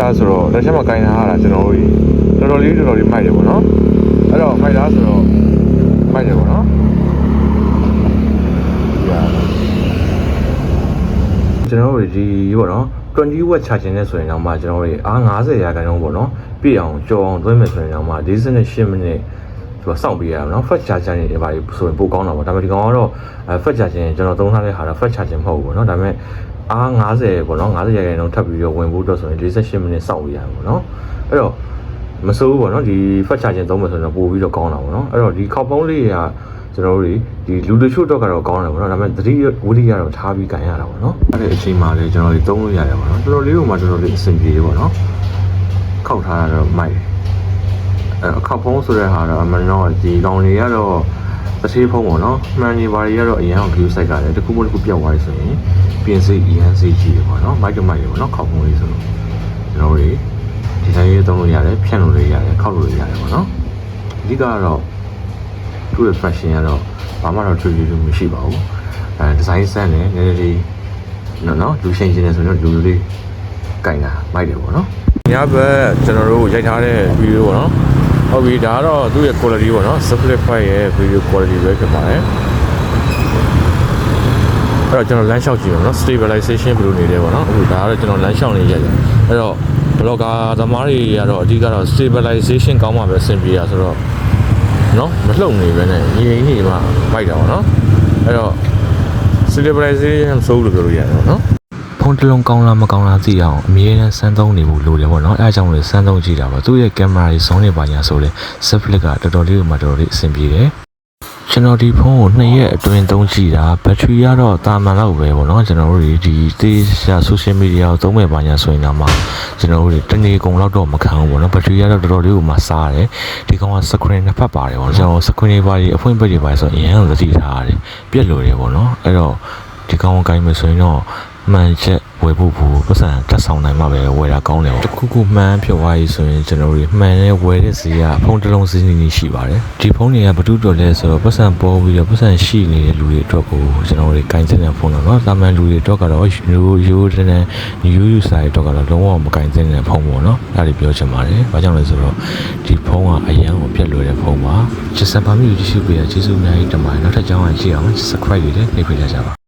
ဒါဆိုတော့လက်ချက်မှာကင်ထားရတာကျွန်တော်တို့တော်တော်လေးတော်တော်လေးမိုက်တယ်ပေါ့နော်အဲ့တော့မိုက်လားဆိုတော့မိုက်တယ်ပေါ့နော်ကျွန်တော်တို့ဒီပေါ့နော်20 watt charging နဲ့ဆိုရင်တော့မှကျွန်တော်တို့အား90ရာခိုင်နှုန်းပေါ့နော်ပြည့်အောင်ကြော်အောင်သွင်းမယ်ဆိုရင်တော့မှ48မိနစ် သူကစောင့်ပေးရအောင်နော် fast charger နေပါဆိုရင်ပိုကောင်းတာပေါ့ဒါပေမဲ့ဒီကောင်ကတော့ fast charging ကျွန်တော်သုံးထားတဲ့ဟာတော့ fast charging မဟုတ်ဘူးပေါ့နော်ဒါပေမဲ့အား90ပေါ့နော်90ရာခိုင်နှုန်းထပ်ပြီးတော့ဝင်ဖို့အတွက်ဆိုရင်48မိနစ်စောင့်ပေးရအောင်ပေါ့နော်အဲ့တော့မစိုးဘူးပေါ့နော်ဒီ fast charging သုံးမယ်ဆိုရင်တော့ပိုပြီးတော့ကောင်းတာပေါ့နော်အဲ့တော့ဒီခေါက်ပုံးလေးကကျွန်တော်တို့ဒီလူတချို့တော့ကတော့ကောင်းတယ်ပေါ့နော်ဒါပေမဲ့သတိဝိရိယတော့ထားပြီးကန်ရတာပေါ့နော်အဲ့ဒီအချိန်မှာလေကျွန်တော်တို့သုံးလို့ရတယ်ပေါ့နော်တော်တော်လေးကမှတော်တော်လေးအဆင်ပြေပေါ့နော်ခောက်ထားရတော့မိုက်အဲ့ အခါဖုံးဆိုတဲ့ဟာတော့အမှန်တော့ဒီလောင်တွေကတော့တစ်သေးဖုံးပေါ့နော်မှန်နေပါတွေကတော့အရင်က view site ကလည်းတစ်ခုမှတစ်ခုပြောက်သွားပြီဆိုရင်ပြင်စိအရင်စိကြီးတယ်ပေါ့နော်မိုက်တော့မိုက်တယ်ပေါ့နော်ခောက်ဖုံးလေးဆိုတော့ကျွန်တော်တို့ဒီတိုင်းရေးသုံးလို့ရတယ်ဖြန့်လို့ရတယ်ခောက်လို့ရတယ်ပေါ့နော်အဓိကကတော့သူ့ရဲ့ fashion ကတော့ဘာမှတော့ထွေထွေထွေမရှိပါဘူးအဲဒီဇိုင်းဆန်းနဲ့နည်းနည်းလေးနော်နော်လူရှင်ချင်းနေဆိုတော့လူလူလေးကင်တာမိုက်တယ်ပေါ့နော်ညဘက်ကျွန်တော်တို့ရိုက်ထားတဲ့ဗီဒီယိုပေါ့နော် ဟုတ်ပြီဒါကတော့သူ့ရဲ့ quality ပေါ့နော် simplify ရဲ့ video quality ပဲဖြစ်ပါတယ်အဲ့တော့ကျွန်တော်လမ်းလျှောက်ကြည့်မယ်နော် stabilization ဘယ်လိုနေလဲပေါ့နော်အခုဒါကတော့ကျွန်တော်လမ်းလျှောက်နေရတယ်အဲ့တော့ blogger သမားတွေကတော့အဓိကတော့ stabilization ကောင်းမှပဲအဆင်ပြေတာဆိုတော့နော်မလှုပ်နေပဲနဲ့ညီညီနေမှမိုက်တာပေါ့နော်အဲ့တော့ stabilization ဆိုလို့ပြောလို့ရတယ်ပေါ့နော် ဖုန်းတစ်လုံးကောင်းလားမကောင်းလားသိအောင်အမြဲတမ်းစမ်းသုံးနေဖို့လိုတယ်ပေါ့နော်အဲအကြောင်းလို့စမ်းသုံးကြည့်တာပါသူ့ရဲ့ကင်မရာကြီးဇုံးနေပါညာဆိုလဲ set flip ကတော်တော်လေးကိုမှတော်တော်လေးအဆင်ပြေတယ်ကျွန်တော်ဒီဖုန်းကိုနှစ်ရက်အတွင်းသုံးကြည့်တာဘက်ထရီကတော့တာမန်လောက်ပဲပေါ့နော်ကျွန်တော်တို့ဒီတေးရှာ social media ကိုသုံးမဲ့ပါညာဆိုရင်တော့မှကျွန်တော်တို့တနေ့ကုန်လောက်တော့မခံဘူးပေါ့နော်ဘက်ထရီကတော့တော်တော်လေးကိုမှစားတယ်ဒီကောင်က screen နှစ်ဖက်ပါတယ်ပေါ့နော်ကျွန်တော် screen တွေပါအဖွင့်ပိတ်တွေပါဆိုရင်အရင်ကသတိထားရတယ်ပြက်လို့တယ်ပေါ့နော်အဲ့တော့ဒီကောင်ကိုကိုင်းမယ်ဆိုရင်တော့ မှန်ချက်ဝယ်ဖို့ဘူးပတ်စံတက်ဆောင်နိုင်မှပဲဝယ်တာကောင်းတယ်ပေါ့တစ်ခုခုမှန်ဖြစ်သွားပြီဆိုရင်ကျွန်တော်တို့မှန်တဲ့ဝယ်တဲ့စီကဖုန်းတစ်လုံးစီးစီးနေရှိပါတယ်ဒီဖုန်းတွေကဘာတူတော်လဲဆိုတော့ပတ်စံပေါ်ပြီးတော့ပတ်စံရှိနေတဲ့လူတွေအတွက်ကိုကျွန်တော်တို့ကင်စင်တဲ့ဖုန်းတော့เนาะတာမန်လူတွေအတွက်ကတော့ရိုးရိုးတဲ့နဲ့ယူယူဆိုင်အတွက်ကတော့လုံးဝမကင်စင်တဲ့ဖုန်းပေါ့เนาะဒါတွေပြောချင်ပါတယ်ဘာကြောင့်လဲဆိုတော့ဒီဖုန်းကအရန်ကိုပြက်လွယ်တဲ့ဖုန်းပါချစ်စံပါမျိုးကြည့်ရှုပေးရကျေးဇူးအများကြီးတင်ပါတယ်နောက်ထပ်ကြောင်းရကြည့်အောင် subscribe တွေလည်းနှိပ်ပေးကြပါ